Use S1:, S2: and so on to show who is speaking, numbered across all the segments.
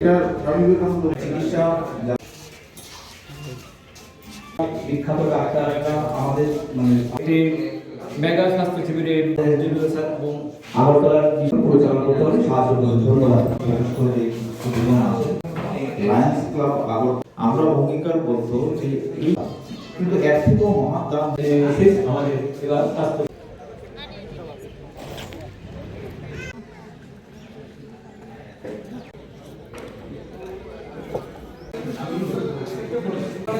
S1: এটা স্বামী বিবেকানন্দ চিকিৎসা যা- বিখ্যাত ডাক্তাররা আমাদের মানে
S2: একটি মেগা স্বাস্থ্য শিবিরে
S1: জিবিকা স্যার এবং আগরতলার জীবন পরিচালনা করতে পারে সাহায্য করুন ধন্যবাদ বিশেষ করে যে দুজন আছে লায়ন্স ক্লাব আগর আমরা অঙ্গীকারবদ্ধ যে এই কিন্তু এর থেকেও মহান দান
S2: যে শেষ আমাদের এবার স্বাস্থ্য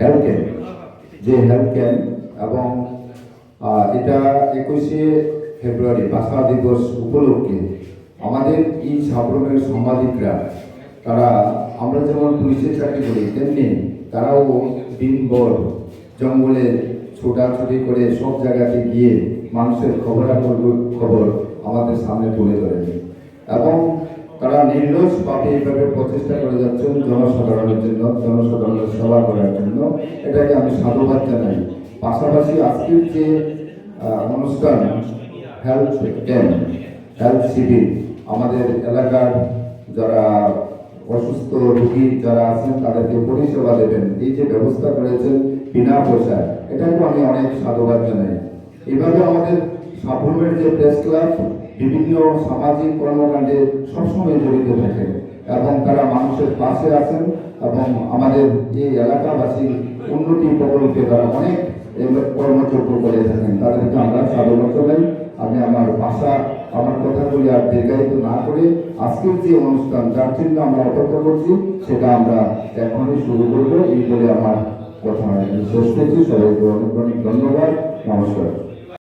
S3: হেলথ ক্যাম্প যে হেলথ ক্যাম্প এবং এটা একুশে ফেব্রুয়ারি ভাষা দিবস উপলক্ষে আমাদের এই সাবরমের সাংবাদিকরা, তারা, আমরা যেমন পুলিশের চাকরি করি, তেমনি তারাও দিনভর জঙ্গলে ছোটাছুটি করে সব জায়গাতে গিয়ে মানুষের খবরাখবর, খবর আমাদের সামনে তুলে ধরেন। এবং তারা নির্লসভাবে এইভাবে প্রচেষ্টা করে যাচ্ছেন জনসাধারণের জন্য, জনসাধারণের সেবা করার জন্য। এটাকে আমি সাধুবাদ জানাই। পাশাপাশি আজকের যে অনুষ্ঠান হেলথ ক্যাম্প হেলথ শিবির আমাদের এলাকার যারা অসুস্থ রোগী যারা আছেন, তাদেরকে পরিষেবা দেবেন। এই যে ব্যবস্থা করেছেন বিনা পয়সায়, এটাকেও আমি অনেক সাধুবাদ জানাই। এভাবে আমাদের সাফল্যের যে প্রেস ক্লাব বিভিন্ন সামাজিক কর্মকাণ্ডে সবসময় জড়িত থাকে এবং তারা মানুষের পাশে আছেন এবং আমাদের এই এলাকাবাসীর উন্নতি প্রকল্পে তারা অনেক কর্মযোগ্য করে থাকেন। তাদেরকে আমরা সাধুবাদ জানাই। আমি আমার ভাষা, আমার কথাগুলি আর দীর্ঘায়িত না করে আজকের যে অনুষ্ঠান, যার জন্য আমরা অপেক্ষা করছি, সেটা আমরা এখনই শুরু করব। এই বলে আমার কথা। শেষ করছি। সবাইকে অনেক অনেক ধন্যবাদ। নমস্কার।